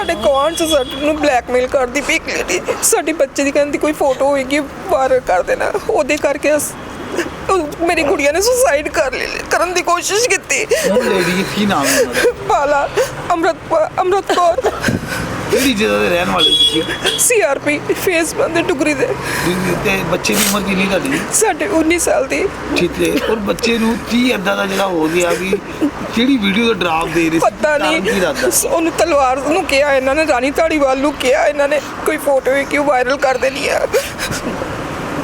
ਸਾਡੇ ਚ ਸਾਡੇ ਨੂੰ ਬਲੈਕਮੇਲ ਕਰਦੀ ਪਈ। ਲੇਡੀ ਸਾਡੀ ਬੱਚੇ ਦੀ ਕਹਿੰਦੀ ਕੋਈ ਫੋਟੋ ਹੋਏਗੀ ਵਾਇਰਲ ਕਰ ਦੇਣਾ। ਉਹਦੇ ਕਰਕੇ ਮੇਰੀ ਕੁੜੀਆਂ ਨੇ ਸੁਸਾਈਡ ਕਰ ਲਈ ਕਰਨ ਦੀ ਕੋਸ਼ਿਸ਼ ਕੀਤੀ। ਉਹ ਲੇਡੀ ਕੀ ਨਾਮ ਹੈ? ਪਾਲਾ ਅੰਮ੍ਰਿਤ ਅੰਮ੍ਰਿਤ ਕੌਰ। ਕਿਹੜੀ ਜਗ੍ਹਾ ਦੇ ਰਹਿਣ ਵਾਲੇ ਤੁਸੀਂ ਸੀਆਰਪੀ ਫੇਸ ਬੰਦੇ ਟੁਕਰੀ ਦੇ। ਜੀ, ਤੇ ਬੱਚੇ ਦੀ ਉਮਰ ਕਿੰਨੀ ਤੁਹਾਡੀ? ਸਾਡੇ 19 ਸਾਲ ਦੀ। ਠੀਕ ਹੈ ਔਰ ਬੱਚੇ ਨੂੰ ਕੀ ਏਦਾਂ ਦਾ ਜਿਹੜਾ ਹੋ ਗਿਆ ਵੀ ਕਿਹੜੀ ਵੀਡੀਓ ਦਾ ਡਰਾਵ ਦੇ ਰਹੇ ਸੀ? ਪਤਾ ਨਹੀਂ। ਉਹਨੂੰ ਤਲਵਾਰ ਨੂੰ ਕਿਹਾ ਇਹਨਾਂ ਨੇ ਰਾਣੀ ਧਾੜੀਵਾਲ ਨੂੰ ਕਿਹਾ ਇਹਨਾਂ ਨੇ ਕੋਈ ਫੋਟੋ ਹੈ ਕਿਉਂ ਵਾਇਰਲ ਕਰ ਦੇਣੀ ਹੈ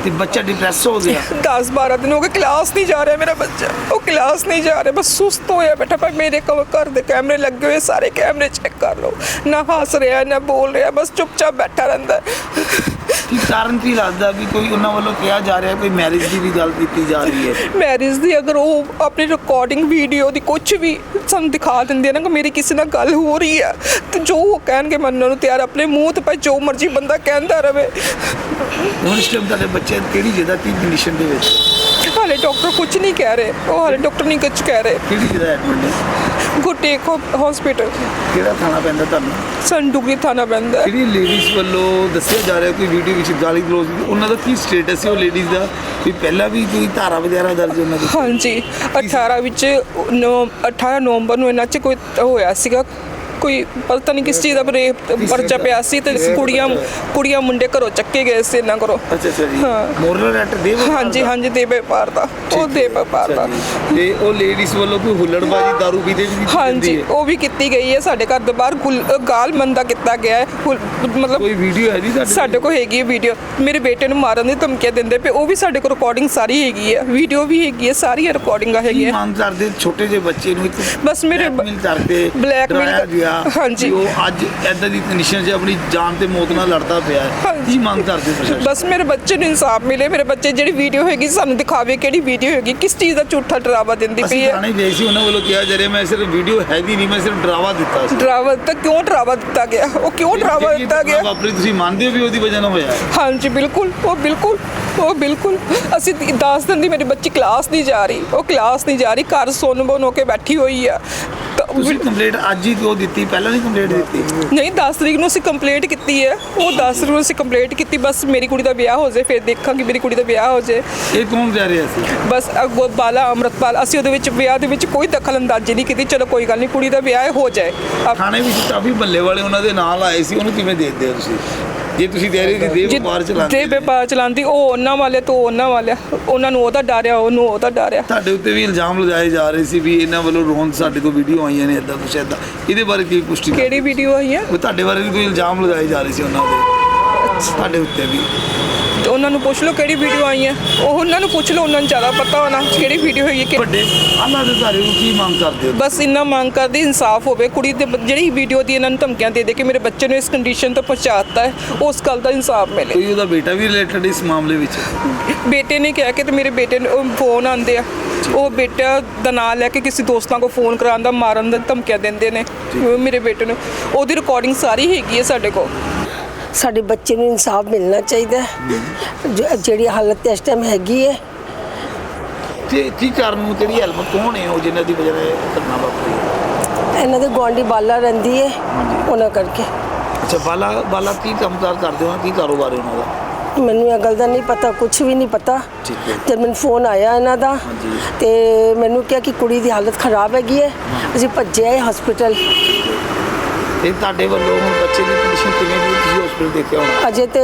ਤੇ ਬੱਚਾ ਡਿਪਰੈਸ ਹੋ ਗਿਆ। 10 12 ਦਿਨ ਹੋ ਗਏ ਕਲਾਸ ਨਹੀਂ ਜਾ ਰਿਹਾ ਮੇਰਾ ਬੱਚਾ। ਉਹ ਕਲਾਸ ਨਹੀਂ ਜਾ ਰਿਹਾ, ਬਸ ਸੁਸਤ ਹੋਇਆ ਬੈਠਾ, ਪਰ ਮੇਰੇ ਕੋਲ ਘਰ ਦੇ ਕੈਮਰੇ ਲੱਗੇ ਹੋਏ ਸਾਰੇ ਕੈਮਰੇ ਚੈੱਕ ਕਰ ਲਓ। ਨਾ ਹੱਸ ਰਿਹਾ, ਨਾ ਬੋਲ ਰਿਹਾ, ਬਸ ਚੁੱਪਚਾਪ ਬੈਠਾ ਰਹਿੰਦਾ। ਕੀ ਕਾਰਨ ਕੀ ਲੱਗਦਾ ਵੀ ਕੋਈ ਉਹਨਾਂ ਵੱਲੋਂ ਕਿਹਾ ਜਾ ਰਿਹਾ ਕੋਈ ਮੈਰਿਜ ਦੀ ਵੀ ਗੱਲ ਕੀਤੀ ਜਾ ਰਹੀ ਹੈ? ਮੈਰਿਜ ਦੀ ਅਗਰ ਉਹ ਆਪਣੀ ਰਿਕਾਰਡਿੰਗ ਵੀਡੀਓ ਦੀ ਕੁਝ ਵੀ ਸਾਨੂੰ ਦਿਖਾ ਦਿੰਦੇ ਨਾ ਕਿ ਮੇਰੀ ਕਿਸੇ ਨਾਲ ਗੱਲ ਹੋ ਰਹੀ ਹੈ ਤੇ ਜੋ ਉਹ ਕਹਿਣਗੇ ਮੰਨਣ ਨੂੰ ਤਿਆਰ ਆਪਣੇ ਮੂੰਹ ਤੇ ਭਾਵੇਂ ਜੋ ਮਰਜ਼ੀ ਬੰਦਾ ਕਹਿੰਦਾ ਰਵੇ। ਹੁਣ ਇਸ ਟਾਈਮ ਤੁਹਾਡੇ ਬੱਚੇ ਕਿਹੜੀ ਜਗ੍ਹਾ ਕੀ ਕੰਡੀਸ਼ਨ ਦੇ ਵਿੱਚ? ਹਾਲੇ ਡਾਕਟਰ ਕੁਝ ਨਹੀਂ ਕਹਿ ਰਹੇ ਉਹ ਹਾਲੇ ਡਾਕਟਰ ਨਹੀਂ ਕੁਝ ਕਹਿ ਰਹੇ। ਕਿਹੜੀ ਜਗ੍ਹਾ ਐਡਮਿਟ ਹੈ ਗੁੱਡ ਟੇਕ ਹਸਪੀਟਲ ਕਿਹੜਾ ਥਾਣਾ ਪੈਂਦਾ ਤੁਹਾਨੂੰ? ਸੰਡੂਗਰੀ ਥਾਣਾ ਪੈਂਦਾ। ਹੈ। ਜਿਹੜੀ ਲੇਡੀਜ਼ ਵੱਲੋਂ ਦੱਸਿਆ ਜਾ ਰਿਹਾ ਕੋਈ ਵੀਡੀਓ ਵਿੱਚ ਗਾਲੀ ਗਲੋਚ ਉਹਨਾਂ ਦਾ ਕੀ ਸਟੇਟਸ ਹੈ ਉਹ ਲੇਡੀਜ਼ ਦਾ? ਵੀ ਪਹਿਲਾਂ ਵੀ ਕੋਈ ਧਾਰਾ ਵਗੈਰਾ ਦਰਜ ਉਹਨਾਂ ਦੀ? ਹਾਂਜੀ 18 ਵਿੱਚ ਨਵ- 18 ਨਵੰਬਰ ਨੂੰ ਇਹਨਾਂ 'ਚ ਕੋਈ ਹੋਇਆ ਸੀਗਾ। ਕੋਈ ਪਤਾ ਨਹੀਂ ਕਿਸ ਚੀਜ਼ ਦਾ ਰੇਪ ਪਰਚਾ ਪਿਆ ਸੀ ਤੇ ਕੁੜੀਆਂ ਕੁੜੀਆਂ ਮੁੰਡੇ ਘਰੋਂ ਚੱਕੇ ਗਏ ਸੀ ਇਹਨਾਂ ਘਰੋਂ। ਅੱਛਾ ਅੱਛਾ ਜੀ। ਹਾਂ। ਮੋਰਲ ਐਟ ਦੇ ਹਾਂਜੀ ਹਾਂਜੀ ਦੇ ਵਪਾਰ ਦਾ। ਉਹ ਦੇ ਵਪਾਰ ਦਾ। ਤੇ ਉਹ ਲੇਡੀਜ਼ ਵੱਲੋਂ ਕੋਈ ਹੁੱਲੜਬਾਜੀ ਦਾਰੂ ਪੀਦੇ ਵੀ ਕੀਤੀ ਹਾਂਜੀ ਜਾਂਦੀ ਹੈ? ਉਹ ਵੀ ਕੀਤੀ ਗਈ ਹੈ। ਸਾਡੇ ਘਰ ਦੇ ਬਾਹਰ ਗੁਲ- ਗਾਲ ਮੰਦਾ ਕੀਤਾ ਗਿਆ ਹੈ। ਮਤਲਬ ਕੋਈ ਵੀਡੀਓ ਹੈ ਜੀ ਤੁਹਾਡੇ ਸਾਡੇ ਕੋਲ ਹੈਗੀ ਹੈ ਵੀਡੀਓ ਮੇਰੇ ਬੇਟੇ ਨੂੰ ਮਾਰਨ ਦੀ ਧਮਕੀਆਂ ਦਿੰਦੇ ਪਏ। ਉਹ ਵੀ ਸਾਡੇ ਕੋਲ ਰਿਕਾਰਡਿੰਗ ਸਾਰੀ ਹੈਗੀ ਹੈ। ਵੀਡੀਓ ਵੀ ਹੈਗੀ ਹੈ। ਸਾਰੀਆਂ ਰਿਕਾਰਡਿੰਗਾਂ ਹੈਗੀਆਂ। ਮੰਗ ਕਰਦੇ? ਛੋਟੇ ਜਿਹੇ ਬੱਚੇ ਨੂੰ ਇੱਕ ਬਸ ਮੇਰੇ ਬ- blackmail ਕਰਕੇ ਗਿਆ। ਹਾਂਜੀ। ਕਿ ਉਹ ਅੱਜ ਐਦਾਂ ਦੀ ਕੰਡੀਸ਼ਨ 'ਚ ਆਪਣੀ ਜਾਨ ਤੇ ਮੌਤ ਨਾਲ ਲੜਦਾ ਪਿਆ ਹੈ। ਹਾਂਜੀ। ਕੀ ਮੰਗ ਕਰਦੇ ਪ੍ਰਸ਼ਾਸਨ ਬਸ ਮੇਰੇ ਬੱਚੇ ਨੂੰ ਇਨਸਾਫ ਮਿਲੇ। ਮੇਰੇ ਬੱਚੇ ਜਿਹੜੀ ਵੀਡੀਓ ਹੈਗੀ ਸਾਨੂੰ ਦਿਖਾਵੇ ਕਿਹੜੀ ਵੀਡੀਓ ਹੈਗੀ ਕਿਸ ਚੀਜ਼ ਦਾ ਝੂਠਾ ਡਰਾਵਾ ਦਿੰਦੀ ਪਈ ਅਸੀਂ ਹੈ। ਥਾਣੇ ਗਏ ਸੀ ਉਹਨਾਂ ਵੱਲੋਂ ਕਿਹਾ ਜਾ ਰਿਹਾ ਮੈਂ ਸਿਰਫ ਵੀਡੀਓ ਹੈਗੀ ਨਹੀਂ ਮੈਂ ਸਿਰਫ ਡਰਾਵਾ ਦਿੱਤਾ ਸੀ। ਡਰਾਵਾ ਤਾਂ ਕਿਉਂ ਡਰਾਵਾ ਦਿੱਤਾ ਗਿਆ? ਉਹ ਕਿਉਂ ਡਰਾਵਾ ਜਿਹੜੀ ਦਿੱਤਾ ਗਿਆ? ਘਟਨਾ ਵਾਪਰੀ ਤੁਸੀਂ ਮੰਨਦੇ ਹੋ ਵੀ ਉਹਦੀ ਵਜ੍ਹਾ ਨਾਲ ਹੋਇਆ ਹੈ? ਹਾਂਜੀ ਬਿਲਕੁਲ ਉਹ ਬਿਲਕੁਲ ਉਹ ਬਿਲਕੁਲ। ਅਸੀਂ 10 ਦਿਨ ਦੀ ਮੇਰੀ ਬੱਚੀ ਕਲਾਸ ਨਹੀਂ ਜਾ ਰਹੀ ਉਹ ਕਲਾਸ ਨਹੀਂ ਜਾ ਰਹੀ ਘਰ ਸੁੰਨ ਬਨ ਹੋ ਕੇ ਬੈਠੀ ਹੋਈ ਆ। ਤੁਸੀਂ ਕੰਪਲੇਂਟ ਅੱਜ ਹੀ ਕਿਉਂ ਦਿੱਤੀ ਪਹਿਲਾਂ ਨਹੀਂ ਕੰਪਲੇਂਟ ਦਿੱਤੀ। ਨਹੀਂ 10 ਤਰੀਕ ਨੂੰ ਅਸੀਂ ਕੰਪਲੇਂਟ ਕੀਤੀ ਹੈ। ਉਹ 10 ਤਰੀਕ ਨੂੰ ਅਸੀਂ ਕੰਪਲੇਂਟ ਕੀਤੀ ਬਸ ਮੇਰੀ ਕੁੜੀ ਦਾ ਵਿਆਹ ਹੋ ਜਾਏ ਫਿਰ ਦੇਖਾਂਗੇ ਮੇਰੀ ਕੁੜੀ ਦਾ ਵਿਆਹ ਹੋ ਜਾਏ। ਇਹ ਕੌਣ ਕਹਿ ਰਿਹਾ ਸੀ? ਬਸ ਅੱਗੋਂ ਬਾਲਾ ਅੰਮ੍ਰਿਤਪਾਲ ਅਸੀਂ ਉਹਦੇ ਵਿੱਚ ਵਿਆਹ ਦੇ ਵਿੱਚ ਕੋਈ ਦਖਲ ਅੰਦਾਜ਼ੀ ਨਹੀਂ ਕੀਤੀ। ਚਲੋ ਕੋਈ ਗੱਲ ਨਹੀਂ ਕੁੜੀ ਦਾ ਵਿਆਹ ਹੋ ਜਾਏ। ਆਪ- ਥਾਣੇ ਵਿੱਚ ਕਾਫੀ ਬੱਲੇ ਵਾਲੇ ਉਹਨਾਂ ਦੇ ਨਾਲ ਆਏ ਸੀ ਉਹਨੂੰ ਕਿਵੇਂ ਦੇਖਦੇ ਹੋ ਤੁਸੀਂ? ਜੇ ਤੁਸੀਂ ਕਹਿ ਰਹੇ ਕਿ ਦੇਵ ਵਪਾਰ ਚਲਾਉਂਦੇ ਦੇ ਵਪਾਰ ਚਲਾਉਂਦੀ ਉਹ ਉਹਨਾਂ ਵਾਲੇ ਤੋਂ ਉਹਨਾਂ ਵਾਲੇ ਉਹਨਾਂ ਨੂੰ ਉਹਦਾ ਡਰਿਆ ਉਹਨੂੰ ਉਹਦਾ ਡਰਿਆ ਤੁਹਾਡੇ ਉੱਤੇ ਵੀ ਇਲਜ਼ਾਮ ਲਗਾਏ ਜਾ ਰਹੇ ਸੀ ਵੀ ਇਹਨਾਂ ਵੱਲੋਂ ਰੋਣ ਸਾਡੇ ਕੋਲ ਵੀਡੀਓ ਆਈਆਂ ਨੇ ਇਦਾਂ ਕੁਛ ਇਦਾਂ ਇਹਦੇ ਬਾਰੇ ਕੀ ਪੁਸ਼ਟੀ ਕਿਹੜੀ ਵੀਡੀਓ ਆਈ ਹੈ ਉਹ ਤੁਹਾਡੇ ਬਾਰੇ ਵੀ ਕੋਈ ਇਲਜ਼ਾਮ ਲਗਾਏ ਜਾ ਰਹੇ ਸੀ ਉਹਨਾਂ ਦੇ ਤੁਹਾਡੇ ਉੱਤੇ ਵੀ। ਤੇ ਉਹਨਾਂ ਨੂੰ ਪੁੱਛ ਲਓ ਕਿਹੜੀ ਵੀਡੀਓ ਆਈ ਹੈ। ਉਹ ਉਹਨਾਂ ਨੂੰ ਪੁੱਛ ਲਓ ਉਹਨਾਂ ਨੂੰ ਜ਼ਿਆਦਾ ਪਤਾ ਹੋਣਾ ਕਿਹੜੀ ਵੀਡੀਓ ਹੋਈ ਹੈ ਕਿ ਵੱਡੇ ਆਲਾ ਦੇ ਧਾਰੇ ਨੂੰ ਕੀ ਮੰਗ ਕਰਦੇ ਹੋ? ਬਸ ਇੰਨਾ ਮੰਗ ਕਰਦੀ ਇਨਸਾਫ ਹੋਵੇ। ਕੁੜੀ ਦੇ ਬ- ਜਿਹੜੀ ਵੀਡੀਓ ਦੀ ਇਹਨਾਂ ਨੂੰ ਧਮਕੀਆਂ ਦੇ ਦੇ ਕੇ ਮੇਰੇ ਬੱਚੇ ਨੂੰ ਇਸ ਕੰਡੀਸ਼ਨ ਤੋਂ ਪਹੁੰਚਾਤਾ ਹੈ ਉਸ ਗੱਲ ਦਾ ਇਨਸਾਫ ਮਿਲੇ। ਕੋਈ ਉਹਦਾ ਬੇਟਾ ਵੀ ਰਿਲੇਟਡ ਇਸ ਮਾਮਲੇ ਵਿੱਚ? ਬੇਟੇ ਨੇ ਕਿਹਾ ਕਿ ਤੇ ਮੇਰੇ ਬੇਟੇ ਨੂੰ ਫੋਨ ਆਉਂਦੇ ਆ। ਉਹ ਬੇਟਾ ਦਾ ਨਾਂ ਲੈ ਕੇ ਕਿਸੇ ਦੋਸਤਾਂ ਕੋ ਫੋਨ ਕਰਾਉਂਦਾ ਮਾਰਨ ਦੀ ਧਮਕੀਆਂ ਦਿੰਦੇ ਨੇ ਮੇਰੇ ਬੇਟੇ ਨੂੰ। ਉਹਦੀ ਰਿਕਾਰਡਿੰਗ ਸਾਰੀ ਹੈਗੀ ਹੈ ਸਾਡੇ ਕੋਲ। ਸਾਡੇ ਬੱਚੇ ਨੂੰ ਇਨਸਾਫ ਮਿਲਣਾ ਚਾਹੀਦਾ ਹੈ। ਜਿਹੜੀ ਹਾਲਤ ਇਸ ਟਾਈਮ ਹੈਗੀ ਹੈ। ਤੇ ਕੀ ਕਾਰਨ ਨੂੰ ਕਿਹੜੀ ਹੈਲਪ ਕੌਣ ਹੈ ਉਹ ਜਿਨ੍ਹਾਂ ਦੀ ਵਜ੍ਹਾ ਨਾਲ ਇਹ ਘਟਨਾ ਵਾਪਰੀ? ਹੈ? ਇਹਨਾਂ ਦੇ ਗੁਆਂਢੀ ਬਾਲਾ ਰਹਿੰਦੀ ਹੈ ਉਹਨਾਂ ਕਰਕੇ। ਅੱਛਾ ਬਾਲਾ ਬਾਲਾ ਕੀ ਕੰਮਕਾਰ ਕਰਦੇ ਹੋ? ਕੀ ਕਾਰੋਬਾਰ ਹੈ ਉਹਨਾਂ ਦਾ? ਮੈਨੂੰ ਇਹ ਗੱਲ ਦਾ ਨਹੀਂ ਪਤਾ ਕੁਝ ਵੀ ਨਹੀਂ ਪਤਾ। ਠੀਕ ਹੈ। ਜਦ ਮੈਨੂੰ ਫੋਨ ਆਇਆ ਇਹਨਾਂ ਦਾ ਹਾਂਜੀ। ਤੇ ਮੈਨੂੰ ਕਿਹਾ ਕਿ ਕੁੜੀ ਦੀ ਹਾਲਤ ਖਰਾਬ ਹੈਗੀ ਹੈ। ਅਸੀਂ ਭੱਜੇ ਆਏ ਹਸਪੀਟਲ ਤੇ ਤੁਹਾਡੇ ਵੱਲੋਂ ਹੁਣ ਬੱਚੇ ਦੀ ਕੰਡੀਸ਼ਨ ਕਿਵੇਂ ਦੀ ਤੁਸੀਂ ਹਸਪੀਟਲ ਦੇਖਿਆ ਹੋਣਾ। ਅਜੇ ਤੇ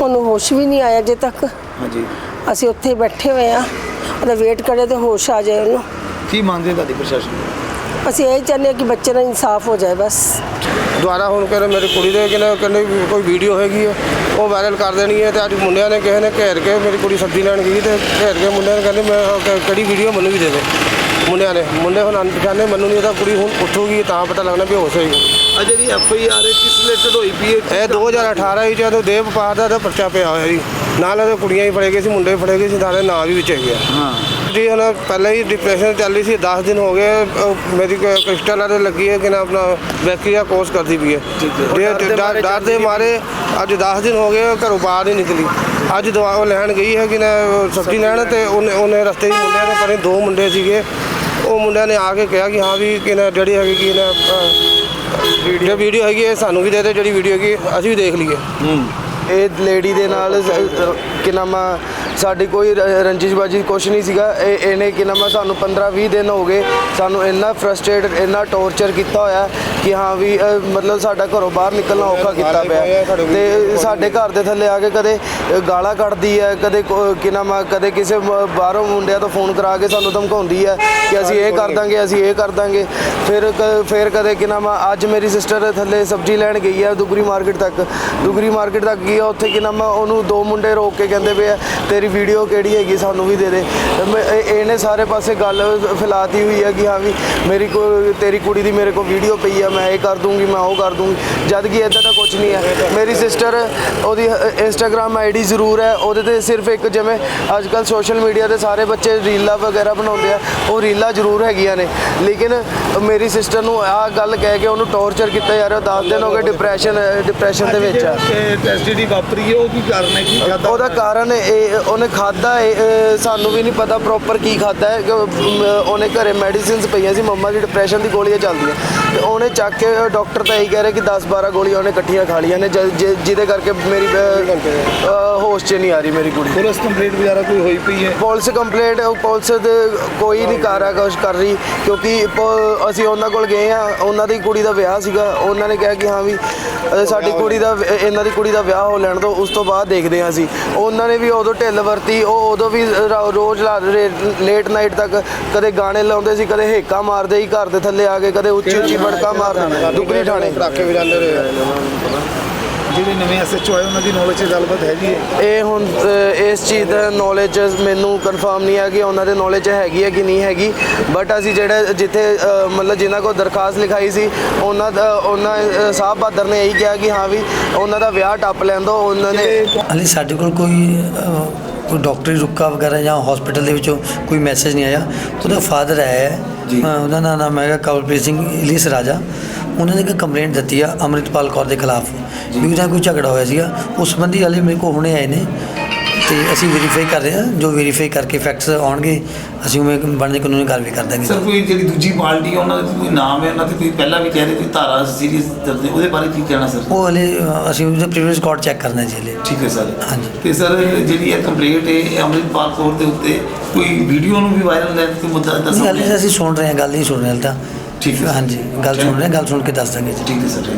ਉਹਨੂੰ ਹੋਸ਼ ਵੀ ਨਹੀਂ ਆਇਆ ਅਜੇ ਤੱਕ। ਹਾਂਜੀ। ਅਸੀਂ ਉੱਥੇ ਹੀ ਬੈਠੇ ਹੋਏ ਆ ਉਹਦਾ ਵੇਟ ਕਰੇ ਤੇ ਹੋਸ਼ ਆ ਜਾਏ ਉਹਨੂੰ। ਕੀ ਮੰਗਦੇ ਤੁਹਾਡੀ ਪ੍ਰਸ਼ਾਸਨ? ਅਸੀਂ ਇਹ ਚਾਹੁੰਦੇ ਹਾਂ ਕਿ ਬੱਚੇ ਦਾ ਇਨਸਾਫ ਹੋ ਜਾਏ ਬਸ। ਦੁਆਰਾ ਹੁਣ ਕਹਿੰਦੇ ਮੇਰੀ ਕੁੜੀ ਦੇ ਕਹਿੰਦੇ ਕਹਿੰਦੇ ਵੀ ਕੋਈ ਵੀਡੀਓ ਹੈਗੀ ਹੈ ਉਹ ਵਾਇਰਲ ਕਰ ਦੇਣੀ ਹੈ ਤੇ ਅੱਜ ਮੁੰਡਿਆਂ ਨੇ ਕਿਸੇ ਨੇ ਘੇਰ ਕੇ ਮੇਰੀ ਕੁੜੀ ਸਬਜ਼ੀ ਲੈਣ ਗਈ ਤੇ ਘੇਰ ਕੇ ਮੁੰਡਿਆਂ ਨੇ ਕਹਿੰਦੇ ਮੈਂ ਉਹ ਕ- ਕਿਹੜੀ ਵੀਡੀਓ ਮੈਨੂੰ ਵੀ ਦੇ ਦੇ। ਮੁੰਡਿਆਂ ਨੇ ਮੁੰਡੇ ਹੁਣ ਅਣਪਛਾਣੇ ਮੈਨੂੰ ਨਹੀਂ ਉਹਦਾ ਕੁੜੀ ਹੁਣ ਉੱਠੂਗੀ ਤਾਂ ਪਤਾ ਲੱਗਣਾ ਵੀ ਹੋਸ਼ ਹੋਏਗੀ ਆ ਜਿਹੜੀ ਐਫ ਆਈ ਆਰ ਕਿਸ ਰਿਲੇਟਡ ਹੋਈ ਪਈ ਹੈ ਇਹ 2018 ਵਿੱਚ ਜਦੋਂ ਦੇਵ ਵਪਾਰ ਦਾ ਇਹਦਾ ਪਰਚਾ ਪਿਆ ਹੋਇਆ ਜੀ। ਨਾਲ ਇਹਦੇ ਕੁੜੀਆਂ ਹੀ ਫੜੇ ਗਏ ਸੀ ਮੁੰਡੇ ਫੜੇ ਗਏ ਸੀ ਨਾਲੇ ਨਾਂ ਵੀ ਵਿੱਚ ਹੈਗੇ ਆ। ਹਾਂ। ਜੀ ਹੁਣ ਪਹਿਲਾਂ ਹੀ ਡਿਪਰੈਸ਼ਨ ਚੱਲ ਰਹੀ ਸੀ 10 ਦਿਨ ਹੋ ਗਏ ਮੇਰੀ ਕ੍ਰਿਸਟਲ ਵਾਲੇ ਲੱਗੀ ਹੈ ਕਿ ਨਾ ਆਪਣਾ ਬੈਕਟੀਰੀਆ ਕੋਰਸ ਕਰਦੀ ਪਈ ਹੈ। ਠੀਕ ਹੈ। ਜੇ ਡਰ ਦੇ ਡਰ ਮਾਰੇ ਦੇ ਅੱਜ 10 ਦਿਨ ਹੋ ਗਏ ਉਹ ਘਰੋਂ ਬਾਹਰ ਨਹੀਂ ਨਿਕਲੀ। ਅੱਜ ਦਵਾ ਉਹ ਲੈਣ ਗਈ ਹੈ ਕਿ ਨਾ ਉਹ ਸਬਜ਼ੀ ਲੈਣ ਤੇ ਉਹਨੇ ਉਹਨੇ ਰਸਤੇ 'ਚ ਮੁੰਡਿਆਂ ਨੇ ਪਰੇ ਦੋ ਮੁੰਡੇ ਸੀਗੇ। ਉਹ ਮੁੰਡਿਆਂ ਨੇ ਆ ਕੇ ਕਿਹਾ ਕਿ ਹਾਂ ਵੀ ਕਿ ਨਾ ਜਿਹੜੀ ਹੈਗੀ ਕਿ ਨਾ ਜੇ ਵੀਡੀਓ ਹੈਗੀ ਹੈ ਸਾਨੂੰ ਵੀ ਦੇ ਦੇ ਜਿਹੜੀ ਵੀਡੀਓ ਹੈਗੀ ਹੈ, ਅਸੀਂ ਵੀ ਦੇਖ ਲਈਏ। ਇਹ ਲੇਡੀ ਦੇ ਨਾਲ ਕਿ ਨਾਮ ਸਾਡੀ ਕੋਈ ਰ- ਰੰਜਿਸ਼ਬਾਜੀ ਕੁਛ ਨਹੀਂ ਸੀਗਾ। ਇਹ ਇਹਨੇ ਕਿ ਨਾਮ ਸਾਨੂੰ 15 20 ਦਿਨ ਹੋ ਗਏ ਸਾਨੂੰ ਇੰਨਾ ਫਰਸਟ੍ਰੇਟ ਇੰਨਾ ਟੌਰਚਰ ਕੀਤਾ ਹੋਇਆ ਕਿ ਹਾਂ ਵੀ ਮਤਲਬ ਸਾਡਾ ਘਰੋਂ ਬਾਹਰ ਨਿਕਲਣਾ ਔਖਾ ਕੀਤਾ ਪਿਆ। ਤੇ ਸਾਡੇ ਘਰ ਦੇ ਥੱਲੇ ਆ ਕੇ ਕਦੇ ਗਾਲਾਂ ਕੱਢਦੀ ਹੈ ਕਦੇ ਕੋ- ਨਾਮ ਕਦੇ ਕਿਸੇ ਬਾਹਰੋਂ ਮੁੰਡਿਆਂ ਤੋਂ ਫੋਨ ਕਰਾ ਕੇ ਸਾਨੂੰ ਧਮਕਾਉਂਦੀ ਹੈ ਕਿ ਅਸੀਂ ਇਹ ਕਰ ਦਾਂਗੇ ਅਸੀਂ ਇਹ ਕਰ ਦਾਂਗੇ। ਫਿਰ ਫਿਰ ਕਦੇ ਕਿ ਨਾਮ ਅੱਜ ਮੇਰੀ ਸਿਸਟਰ ਥੱਲੇ ਸਬਜ਼ੀ ਲੈਣ ਗਈ ਹੈ ਦੁਗਰੀ ਮਾਰਕੀਟ ਤੱਕ। ਦੁਗਰੀ ਮਾਰਕੀਟ ਤੱਕ ਗਈ ਆ ਉੱਥੇ ਕਿ ਨਾਮ ਉਹਨੂੰ ਦੋ ਮੁੰਡੇ ਰੋਕ ਕੇ ਕਹਿੰਦੇ ਪਏ ਆ ਤੇਰੀ ਵੀਡੀਓ ਕਿਹੜੀ ਹੈਗੀ ਸਾਨੂੰ ਵੀ ਦੇ ਦੇ। ਮੈਂ- ਇਹ- ਇਹਨੇ ਸਾਰੇ ਪਾਸੇ ਗੱਲ ਫੈਲਾਤੀ ਹੋਈ ਹੈ ਕਿ ਹਾਂ ਵੀ ਮੇਰੀ ਕੋ ਤੇਰੀ ਕੁੜੀ ਦੀ ਮੇਰੇ ਕੋਲ ਵੀਡੀਓ ਪਈ ਆ ਮੈਂ ਇਹ ਕਰ ਦੂੰਗੀ ਮੈਂ ਉਹ ਕਰ ਦੂੰਗੀ। ਜਦ ਕਿ ਇਦਾਂ ਦਾ ਕੁਝ ਨਹੀਂ ਹੈ ਮੇਰੀ ਸਿਸਟਰ ਉਹਦੀ ਇੰਸਟਾਗ੍ਰam ਆਈਡੀ ਜ਼ਰੂਰ ਹੈ ਉਹਦੇ ਤੇ ਸਿਰਫ ਇੱਕ ਜਿਵੇਂ ਅੱਜ ਕੱਲ ਸੋਸ਼ਲ ਮੀਡੀਆ ਤੇ ਸਾਰੇ ਬੱਚੇ ਰੀਲਾਂ ਵਗੈਰਾ ਬਣਾਉਂਦੇ ਆ ਉਹ ਰੀਲਾਂ ਜ਼ਰੂਰ ਹੈਗੀਆਂ ਨੇ। ਲੇਕਿਨ ਮੇਰੀ ਸਿਸਟਰ ਨੂੰ ਆਹ ਗੱਲ ਕਹਿ ਕੇ ਉਹਨੂੰ ਟੌਰਚਰ ਕੀਤਾ ਜਾ ਰਿਹਾ 10 ਦਿਨ ਹੋ ਗਏ ਡਿਪਰੈਸ਼ਨ ਡਿਪਰੈਸ਼ਨ ਦੇ ਵਿੱਚ ਆ। ਟ੍ਰੈਜਡੀ ਵਾਪਰੀ ਹੈ ਉਹ ਕੀ ਕਾਰਨ ਹੈ? ਕੀ ਉਹਦਾ ਕਾਰਨ ਇਹ ਉਹਨੇ ਖਾਦਾ ਸਾਨੂੰ ਵੀ ਨਹੀਂ ਪਤਾ ਪ੍ਰੋਪਰ ਕੀ ਖਾਦਾ ਹੈ ਉਹਨੇ ਘਰੇ ਮੈਡੀਸਿਨਸ ਪਈਆਂ ਸੀ ਮੰਮਾ ਦੀ ਡਿਪਰੈਸ਼ਨ ਦੀ ਗੋਲੀਆਂ ਚੱਲਦੀਆਂ। ਤੇ ਉਹਨੇ ਚੱਕ ਕੇ ਡਾਕਟਰ ਤਾਂ ਇਹੀ ਕਹਿ ਰਿਹਾ ਕਿ 10 12 ਗੋਲੀਆਂ ਉਹਨੇ ਇਕੱਠੀਆਂ ਖਾ ਲਈਆਂ ਨੇ ਜਿਹਦੇ ਕਰਕੇ ਮੇਰੀ ਹੋਸ਼ 'ਚ ਨਹੀਂ ਆ ਰਹੀ ਮੇਰੀ ਕੁੜੀ। ਪੁਲਿਸ ਕੰਪਲੀਟ ਵਗੈਰਾ ਕੋਈ ਹੋਈ ਪਈ ਹੈ? ਪੁਲਿਸ ਕੰਪਲੇਂਟ ਪੁਲਿਸ ਦੇ ਕੋਈ ਨਹੀਂ ਕਰ ਕੁਛ ਕਰ ਰਹੀ ਕਿਉਂਕਿ ਅਸੀਂ ਉਹਨਾਂ ਕੋਲ ਗਏ ਆ ਉਹਨਾਂ ਦੀ ਕੁੜੀ ਦਾ ਵਿਆਹ ਸੀਗਾ ਉਹਨਾਂ ਨੇ ਕਿਹਾ ਕਿ ਹਾਂ ਵੀ ਸਾਡੀ ਕੁੜੀ ਦਾ ਇਹਨਾਂ ਦੀ ਕੁੜੀ ਦਾ ਵਿਆਹ ਹੋ ਲੈਣ ਤੋਂ ਉਸ ਤੋਂ ਬਾਅਦ ਦੇਖਦੇ ਹਾਂ ਅਸੀਂ। ਉਹਨਾਂ ਨੇ ਵੀ ਉਦੋਂ ਢਿੱਲ ਵਰਤੀ ਉਹ ਉਦੋਂ ਵੀ ਰ- ਰੋਜ਼ ਲੇਟ ਨਾਈਟ ਤੱਕ ਕਦੇ ਗਾਣੇ ਲਾਉਂਦੇ ਸੀ ਕਦੇ ਹੇਕਾ ਮਾਰਦੇ ਸੀ ਘਰ ਦੇ ਥੱਲੇ ਆ ਕੇ ਕਦੇ ਉੱਚੀ ਉੱਚੀ ਬੜਕਾ ਮਾਰਦੇ ਦੁਗਰੀ ਠਾਣੇ ਪਟਾਕੇ ਵਜਾਉਂਦੇ ਰਹੇ ਆ। ਜਿਹੜੇ ਨਵੇਂ ਐਸਐਚਓ ਆਏ ਉਹਨਾਂ ਦੀ ਨੌਲੇਜ 'ਚ ਗੱਲਬਾਤ ਹੈਗੀ ਹੈ? ਇਹ ਹੁਣ ਇਸ ਚੀਜ਼ ਦਾ ਨੌਲੇਜ ਮੈਨੂੰ ਕਨਫਰਮ ਨਹੀਂ ਹੈ ਕਿ ਉਹਨਾਂ ਦੇ ਨੌਲੇਜ ਹੈਗੀ ਹੈ ਕਿ ਨਹੀਂ ਹੈਗੀ। ਬਟ ਅਸੀਂ ਜਿਹੜੇ ਜਿੱਥੇ ਮਤਲਬ ਜਿਨ੍ਹਾਂ ਕੋਲ ਦਰਖਾਸਤ ਲਿਖਾਈ ਸੀ ਉਹਨਾਂ ਦਾ ਉਹਨਾਂ ਸਾਹਿਬ ਬਹਾਦਰ ਨੇ ਇਹੀ ਕਿਹਾ ਕਿ ਹਾਂ ਵੀ ਉਹਨਾਂ ਦਾ ਵਿਆਹ ਟੱਪ ਲੈਣ ਦਿਓ ਉਹਨਾਂ ਨੇ ਹਾਲੇ ਸਾਡੇ ਕੋਲ ਕੋਈ ਕੋਈ ਡਾਕਟਰੀ ਰੁਕਾ ਵਗੈਰਾ ਜਾਂ ਹਸਪੀਟਲ ਦੇ ਵਿੱਚੋਂ ਕੋਈ ਮੈਸੇਜ ਨਹੀਂ ਆਇਆ। ਉਹਦਾ ਫਾਦਰ ਹੈ। ਅਹ, ਉਹਦਾ ਨਾਂ ਨਾਮ ਹੈਗਾ ਕਵਲਪ੍ਰੀਤ ਸਿੰਘ ਇਲੀਸ ਰਾਜਾ। ਉਹਨਾਂ ਨੇ ਇੱਕ ਕੰਪਲੇਂਟ ਦਿੱਤੀ ਆ ਅੰਮ੍ਰਿਤਪਾਲ ਕੌਰ ਦੇ ਖਿਲਾਫ ਵੀ ਉਹਦਾ ਕੋਈ ਝਗੜਾ ਹੋਇਆ ਸੀਗਾ। ਉਸ ਸੰਬੰਧੀ ਹਾਲੇ ਮੇਰੇ ਕੋਲ ਹੁਣੇ ਆਏ ਨੇ ਤੇ ਅਸੀਂ ਵੈਰੀਫਾਈ ਕਰ ਰਹੇ ਹਾਂ। ਜੋ ਵੈਰੀਫਾਈ ਕਰਕੇ ਫੈਕਟਸ ਆਉਣਗੇ ਅਸੀਂ ਉਵੇਂ ਬਣਦੀ ਕਾਨੂੰਨੀ ਕਾਰਵਾਈ ਕਰ ਦਾਂਗੇ। ਸਰ ਕੋਈ ਜਿਹੜੀ ਦੂਜੀ ਪਾਰਟੀ ਹੈ ਉਹਨਾਂ ਦਾ ਕੋਈ ਨਾਮ ਹੈ? ਉਹਨਾਂ ਤੇ ਕੋਈ ਪਹਿਲਾਂ ਵੀ ਕਹਿ ਰਹੇ ਕੋਈ ਧਾਰਾ ਸੀਰੀਅਸ ਦਰਜ ਹੈ? ਉਹਦੇ ਬਾਰੇ ਕੀ ਕਹਿਣਾ ਸਰ? ਉਹ ਹਲੇ ਅਸੀਂ ਉਹਦਾ ਪ੍ਰੀਵੀਅਸ ਰਿਕਾਰਡ ਚੈੱਕ ਕਰਨਾ ਜੀ ਹਲੇ। ਠੀਕ ਹੈ ਸਰ। ਹਾਂਜੀ। ਤੇ ਸਰ ਜਿਹੜੀ ਇਹ ਕੰਪਲੇਂਟ ਹੈ ਅੰਮ੍ਰਿਤਪਾਲ ਕੌਰ ਦੇ ਉੱਤੇ ਕੋਈ ਵੀਡੀਓ ਨੂੰ ਵੀ ਵਾਇਰਲ ਲੈਣ ਤੇ ਮੁੱਦਾ ਦੱਸੋ ਹਾਲੇ ਅਸੀਂ ਸੁਣ ਰਹੇ ਹਾਂ ਗੱਲ ਨਹੀਂ ਸੁਣ ਰਹੇ ਹਾਲੇ ਤਾਂ। ਠੀਕ ਹੈ। ਹਾਂਜੀ ਗੱਲ ਸੁਣ ਰਹੇ ਗੱਲ ਸੁਣ ਕੇ ਦੱਸ ਦਾਂਗੇ ਜੀ। ਠੀਕ ਹੈ ਸਰ